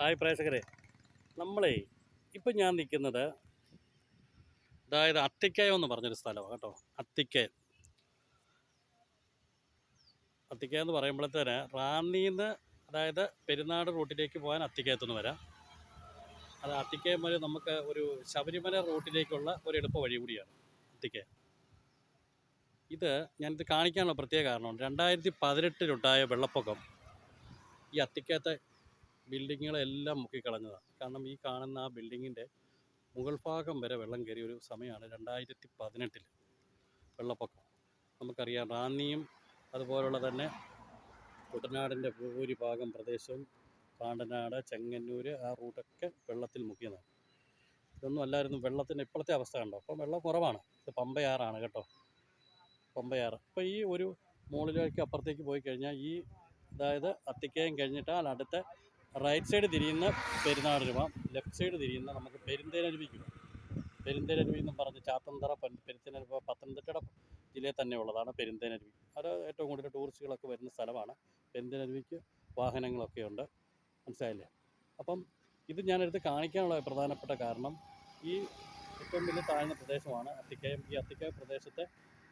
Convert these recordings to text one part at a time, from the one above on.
Hi പ്രേക്ഷകരെ. നമ്മളെ ഇപ്പം ഞാൻ നിൽക്കുന്നത് അതായത് അത്തിക്കയം എന്ന് പറഞ്ഞൊരു സ്ഥലമാണ് കേട്ടോ. അത്തിക്കയം. അത്തിക്കയം എന്ന് പറയുമ്പോഴത്തേന് റാന്നിന്ന് അതായത് പെരുന്നാട് റൂട്ടിലേക്ക് പോകാൻ അത്തിക്കയത്തുനിന്ന് വരാം. അത് അത്തിക്കയം വരെ നമുക്ക് ഒരു ശബരിമല റൂട്ടിലേക്കുള്ള ഒരു എളുപ്പ വഴി കൂടിയാണ് അത്തിക്കയം. ഇത് ഞാനിത് കാണിക്കാനുള്ള പ്രത്യേക കാരണം രണ്ടായിരത്തി പതിനെട്ടിലുണ്ടായ വെള്ളപ്പൊക്കം ഈ അത്തിക്കയത്തെ ബിൽഡിങ്ങുകളെല്ലാം മുക്കിക്കളഞ്ഞതാണ്. കാരണം ഈ കാണുന്ന ആ ബിൽഡിങ്ങിന്റെ മുകൾ ഭാഗം വരെ വെള്ളം കയറിയ ഒരു സമയമാണ് രണ്ടായിരത്തി പതിനെട്ടിൽ വെള്ളപ്പൊക്കം. നമുക്കറിയാം റാന്നിയും അതുപോലുള്ള തന്നെ കുട്ടനാടിന്റെ ഭൂരിഭാഗം പ്രദേശവും പാണ്ടനാട് ചെങ്ങന്നൂർ ആ റൂട്ടൊക്കെ വെള്ളത്തിൽ മുക്കിയതാണ്. ഇതൊന്നും അല്ലായിരുന്നു വെള്ളത്തിന്റെ ഇപ്പോഴത്തെ അവസ്ഥ കണ്ടോ? അപ്പം വെള്ളം കുറവാണ്. ഇത് പമ്പയാറാണ് കേട്ടോ. പമ്പയാറ്. അപ്പോൾ ഈ ഒരു മുകളിലേക്ക് അപ്പുറത്തേക്ക് പോയി കഴിഞ്ഞാൽ ഈ അതായത് അത്തിക്കയം കഴിഞ്ഞിട്ടാൽ അടുത്ത റൈറ്റ് സൈഡ് തിരിയുന്ന പെരുന്നാട് രൂപ ലെഫ്റ്റ് സൈഡ് തിരിയുന്ന നമുക്ക് പെരുന്തേനരുവിക്ക് പോകാം പെരുന്തേനരുവി എന്ന് പറഞ്ഞ് ചാത്തന്തറ പെരുത്തേനരുവ പത്തനംതിട്ടയുടെ ജില്ലയിൽ തന്നെ ഉള്ളതാണ് പെരുന്തേനരുവി അത് ഏറ്റവും കൂടുതൽ ടൂറിസ്റ്റുകളൊക്കെ വരുന്ന സ്ഥലമാണ്. പെരുന്തേനരുവിക്ക് വാഹനങ്ങളൊക്കെ ഉണ്ട്. മനസ്സിലായില്ലേ? അപ്പം ഇത് ഞാനെടുത്ത് കാണിക്കാനുള്ള പ്രധാനപ്പെട്ട കാരണം ഈ ഏറ്റവും വലിയ താഴ്ന്ന പ്രദേശമാണ് അത്തിക്കയം. ഈ അത്തിക്കയം പ്രദേശത്തെ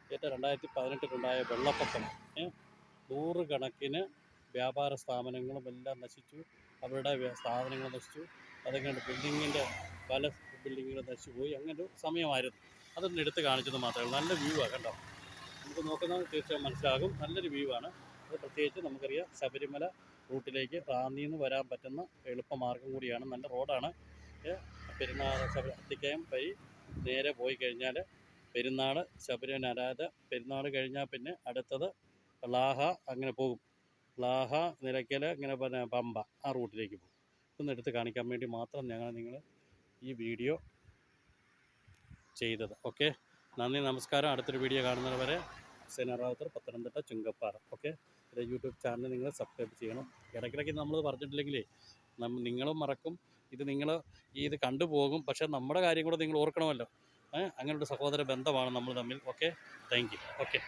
ഏറ്റവും രണ്ടായിരത്തി പതിനെട്ടിലുണ്ടായ വെള്ളപ്പൊക്കം നൂറുകണക്കിന് വ്യാപാര സ്ഥാപനങ്ങളും എല്ലാം നശിച്ചു. അവരുടെ സ്ഥാപനങ്ങൾ നശിച്ചു. അതങ്ങനെ ബിൽഡിങ്ങിന്റെ പല ബിൽഡിങ്ങുകൾ നശിച്ചു പോയി. അങ്ങനെ ഒരു സമയമായിരുന്നു. അതൊന്ന് എടുത്ത് കാണിച്ചത് മാത്രമേ നല്ല വ്യൂ ആണ് കണ്ടോ? നമുക്ക് നോക്കുന്നത് തീർച്ചയായും മനസ്സിലാകും. നല്ലൊരു വ്യൂ ആണ്. അത് പ്രത്യേകിച്ച് നമുക്കറിയാം ശബരിമല റൂട്ടിലേക്ക് റാന്നിയിൽ നിന്ന് വരാൻ പറ്റുന്ന എളുപ്പമാർഗം കൂടിയാണ്. നല്ല റോഡാണ്. പെരുന്നാൾ ശബരി അത്തിക്കയം വഴി നേരെ പോയി കഴിഞ്ഞാൽ പെരുന്നാൾ ശബരിമല അതായത് പെരുന്നാൾ കഴിഞ്ഞാൽ പിന്നെ അടുത്തത് ലാഹ അങ്ങനെ പോകും. ലാഹ നിലയ്ക്കൽ ഇങ്ങനെ പിന്നെ പമ്പ ആ റൂട്ടിലേക്ക് പോകും. ഇതൊന്ന് എടുത്ത് കാണിക്കാൻ വേണ്ടി മാത്രം ഞങ്ങൾ നിങ്ങൾ ഈ വീഡിയോ ചെയ്തത്. ഓക്കെ? നന്ദി നമസ്കാരം. അടുത്തൊരു വീഡിയോ കാണുന്നത് വരെ സെനറാവത്തർ പത്തനംതിട്ട ചുങ്കപ്പാറ. ഓക്കെ? ഇത് യൂട്യൂബ് ചാനൽ നിങ്ങൾ സബ്സ്ക്രൈബ് ചെയ്യണം. ഇടയ്ക്കിടയ്ക്ക് നമ്മൾ പറഞ്ഞിട്ടില്ലെങ്കിലേ നമ്മ നിങ്ങളും മറക്കും. ഇത് നിങ്ങൾ ഈ ഇത് കണ്ടുപോകും പക്ഷേ നമ്മുടെ കാര്യം കൂടെ നിങ്ങൾ ഓർക്കണമല്ലോ. ഏഹ് അങ്ങനെ ഒരു സഹോദര ബന്ധമാണ് നമ്മൾ തമ്മിൽ. ഓക്കെ? Thank you. ഓക്കെ?